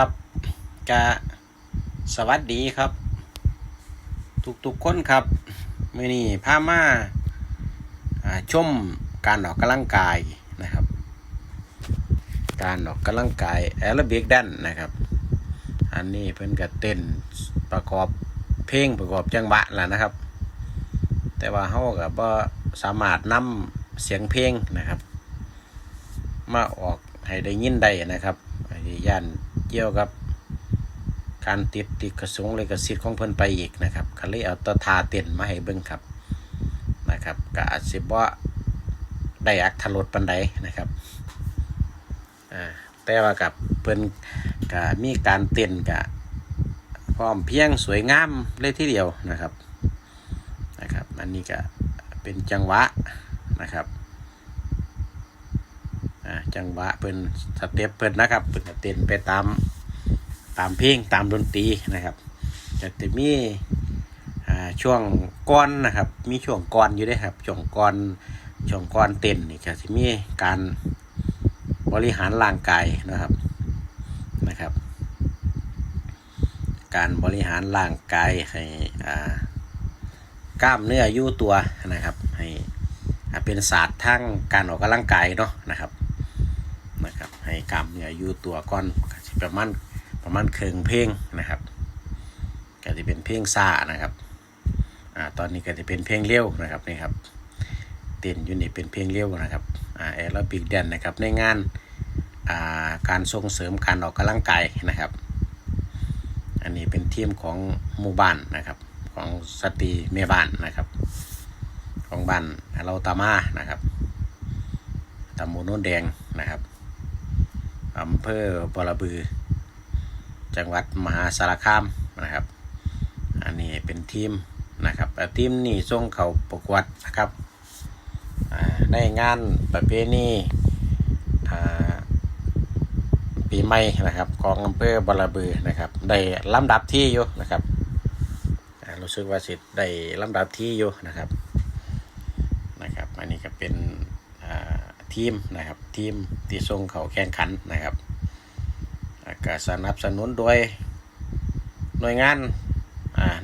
ครับกะสวัสดีครับ ทุกๆคนครับมื่อนี้พามาอ่าชมการออกกำลังกายนะครับ การออกกำลังกายแอโรบิกดันนะครับ อันนี้เพิ่นก็เต้นประกอบเพลงประกอบจังหวะแหละนะครับ แต่ว่าเขาก็บ่สามารถนำเสียงเพลงนะครับ มาออกให้ได้ยินได้นะครับไอ้ย่าน เกี่ยวกับการติดติดกระสงเลยกระสิทธิ์ของเพิ่นไปอีกนะครับก็เลยเอาตะทาเต้นมาให้เบิ่งครับนะครับก็อาจสิบ่ได้อักทรดปันใดนะครับอ่าแต่ว่ากับเพิ่นก็มีการเต้นกะพร้อมเพียงสวยงามเลยทีเดียวนะครับนะครับ อันนี้ก็เป็นจังหวะนะครับ จังหวะเพิ่นสเต็ปเพิ่นนะครับเพิ่นเต้นไปตามตามเพลงตามดนตรีนะครับจะจะมีช่วงก้อนนะครับ มีช่วงก้อนอยู่ด้วยครับช่วงก้อนช่วงก้อนเต้นนี่ก็จะมีการบริหารร่างกายนะครับนะครับ การบริหารร่างกายให้กล้ามเนื้ออยู่ตัวนะครับ ให้เป็นศาสตร์ทั้งการออกกำลังกายเนาะนะครับ นะครับ ให้กล้ามเนื้ออยู่ตัวก่อนก็สิประมาณประมาณเครึ่งเพลงนะครับก็จะเป็นเพลงซ่านะครับอ่าตอนนี้ก็จะเป็นเพลงเร็วนะครับนี่ครับเต้นอยู่นี่เป็นเพลงเร็วนะครับอ่าแอโรบิกแดนนะครับในงานอ่าการส่งเสริมการออกกำลังกายนะครับ อันนี้เป็นทีมของหมู่บ้านนะครับของสตรีเมบ้านนะครับ ของบ้านเราตามานะครับตำบลโน้นแดงนะครับ อำเภอบรบือ จังหวัดมหาสารคามนะครับ อันนี้เป็นทีมนะครับทีมนี่ส่งเขาประกวดนะครับในงานประเพณีปีใหม่นะครับของอำเภอบรบือนะครับ ได้ลำดับที่อยู่นะครับรู้สึกว่าสิทธิ์ได้ลำดับที่อยู่นะครับ อันนี้ก็เป็นอ่า ทีมนะครับทีมที่ส่งเขาแข่งขันนะครับอ่าก็สนับสนุนโดยหน่วยงาน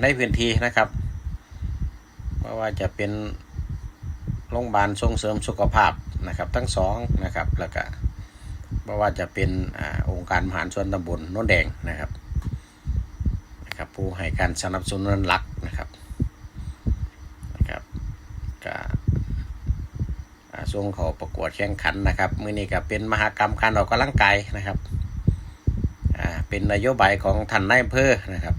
ในพื้นที่นะครับไม่ว่าจะเป็นโรงพยาบาลส่งเสริมสุขภาพนะครับทั้งสองนะครับแล้วก็ไม่ว่าจะเป็นอองค์การมหารส่วนตำบลโน้นแดงนะครับนะครับผู้ให้การสนับสนุนหลักนะครับก็ อ่า ส่งเขาประกวดแข่งขันนะครับมือนี้ก็เป็นมหากรรมการออกกำลังกายนะครับอ่าเป็นนโยบายของท่านนายอำเภอนะครับ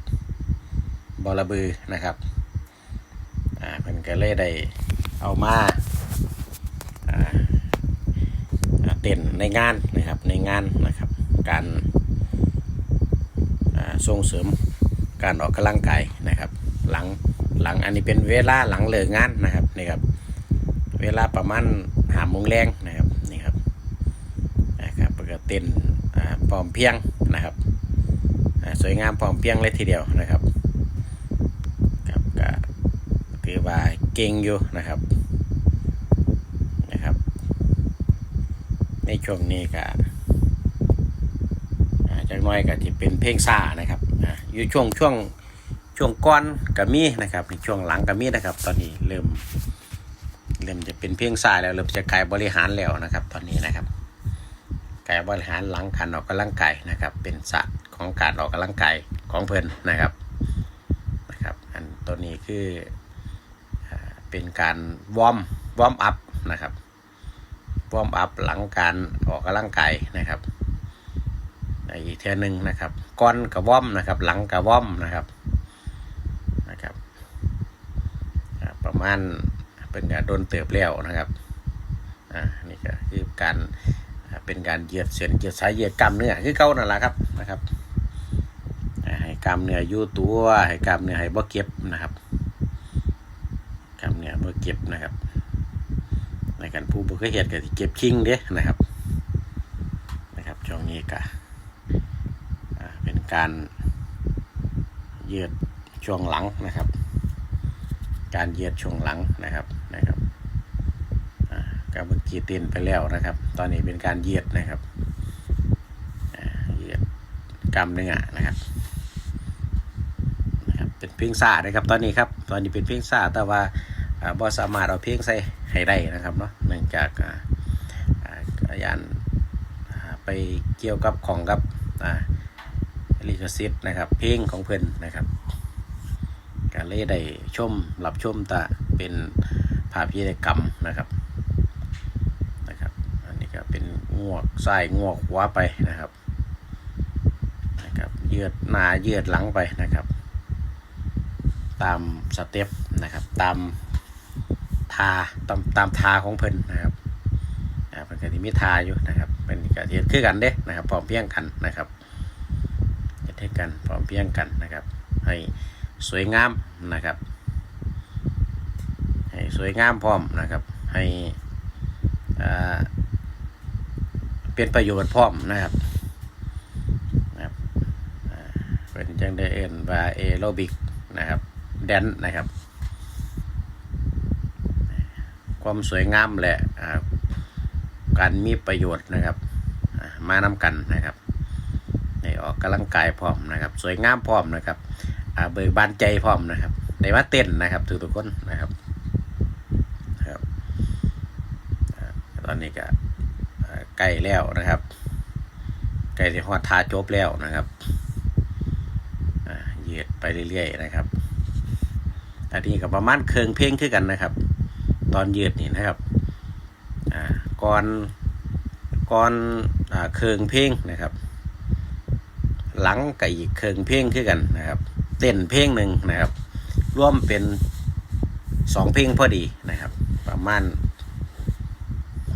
บอระบือนะครับอ่าเพิ่นก็เลยได้เอามาอ่าเต้นในงานนะครับในงานนะครับการอ่าส่งเสริมการออกกำลังกายนะครับ หลังหลังอันนี้เป็นเวลาหลังเลิกงานนะครับนี่ครับ เวลาประมาณ หามงแรงนะครับนี่ครับนะครับเปิดเต้นอ่าพร้อมเพียงนะครับอ่าสวยงามพร้อมเพียงเลยทีเดียวนะครับครับก็ถือว่าเก่งอยู่นะครับนะครับ ในช่วงนี้ก็อ่าจากน้อยก็จะเป็นเพลงซ่านะครับอ่าอยู่ช่วงช่วงช่วงก้อนก็มีนะครับในช่วงหลังก็มีนะครับ ตอนนี้เริ่ม เริ่มจะเป็นเพียงสายแล้วเริ่มจะกายบริหารแล้วนะครับ ตอนนี้นะครับกายบริหารหลังการออกกำลังกายนะครับ เป็นศาสตร์ของการออกกำลังกายของเพลินนะครับนะครับอันตัวนี้คือเป็นการวอร์มวอร์มอัพนะครับวอร์มอัพหลังการออกกำลังกายนะครับอีกเท่านึงนะครับก้อนกับวอมนะครับ หลังกับวอมนะครับนะครับประมาณ เป็นการโดนเติบแล้วนะครับอ่านี่ก็คือการเป็นการเหยียดเส้นเหยียดสายเหยียดกล้ามเนื้อคือเก่านั่นแหละครับนะครับอ่าให้กล้ามเนื้อยู่ตัวให้กล้ามเนื้อให้บ่เก็บนะครับกล้ามเนื้อบ่เก็บนะครับในการผู้บ่เคยเฮ็ดก็สิเก็บคิงเด้นะครับนะครับช่วงนี้ก็อ่าเป็นการเหยืดช่วงหลังนะครับ การเหยียดช่วงหลังนะครับ นะครับอ่าก็เมื่อกี้เต้นไปแล้วนะครับ ตอนนี้เป็นการเหยียดนะครับเหยียดกล้ามเนื้อนะครับนะครับ เป็นเพลงซ่านะครับ ตอนนี้ครับ ตอนนี้เป็นเพลงซ่าแต่ว่าบ่สามารถเอาเพลงใส่ให้ได้นะครับเนาะเนื่องจากอาอ่าอาจารย์อ่าไปเกี่ยวกับของกับลิขสิทธิ์นะครับ เพลงของเพิ่นนะครับก็เลยได้ชมรับชมตาเป็น ภาพพิธีกรรมนะครับนะครับ อันนี้ก็เป็นงวกซ้งวกขวาไปนะครับนะครับเยืดหน้ายืดหลังไปนะครับ ตามสเต็ปนะครับตามทาตามตามทาของเพิ่นนะครับอ่าเพิ่นก็สิมีทาอยู่นะครับเป็นกระเทียมคือกันเด้นะครับพร้อมเพียงกันนะครับเฮ็ดให้กันพร้อมเพียงกันนะครับ ให้สวยงามนะครับ สวยงามพร้อมนะครับ ให้เป็นประโยชน์พร้อมนะครับนะครับเป็นจังได้เอิ้นว่าแอโรบิกนะครับแดนนะครับ ความสวยงามและการมีประโยชน์นะครับ มานำกันนะครับในออกกำลังกายพร้อมนะครับ สวยงามพร้อมนะครับเบิกบานใจพร้อมนะครับในว่าเต้นนะครับทุกทุกคนนะครับอ่า ตอนนี้ก็ใกล้แล้วนะครับใกล้จะฮอดทาจบแล้วนะครับเหยียดไปเรื่อยๆนะครับอันนี้ก็ประมาณเคืองเพลงคือกันนะครับ ตอนเหยืดนี่นะครับก่อนก่อนเคืองเพลงนะครับ หลังกับอีกเคืองเพลงคือกันนะครับ เต้นเพลงหนึ่งนะครับ ร่วมเป็นสองเพลงพอดีนะครับ ประมาณ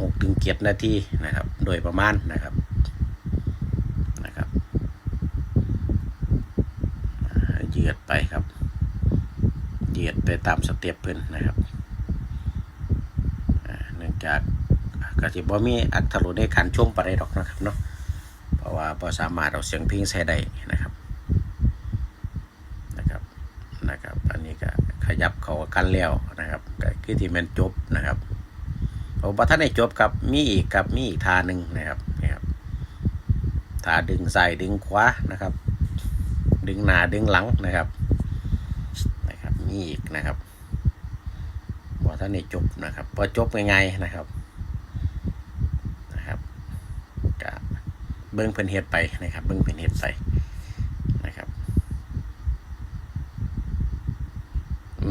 หกถึงเจ็ดนาทีนะครับ โดยประมาณนะครับนะครับอ่ายืดไปครับเหยียดไปตามสเต็ปเพิ่นนะครับเนื่องจากกสิบ่มีอัตรสในการชมปานใดดอกนะครับเนาะเพราะว่าบ่สามารถเอาเสียงเพลงใส่ได้นะครับนะครับนะครับ อันนี้ก็ขยับเขากันแล้วนะครับก็คือที่มันจบนะครับ ผมว่าท่านได้จบกับ มีอีกกับ มีอีกทาหนึ่งนะครับนี่ครับทาดึงซ้ายดึงขวานะครับ ดึงหนาดึงหลังนะครับนะครับ มีอีกนะครับบอท่านนี่จบนะครับพอจบง่ายๆนะครับนะครับกะเบิ้งเพิ่นเฮ็ดไปนะครับ เบิ้งเพิ่นเฮ็ดไปนะครับ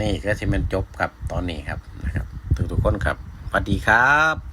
นี่ก็ที่มันจบครับตอนนี้ครับนะครับทุกๆคนครับ สวัสดีครับ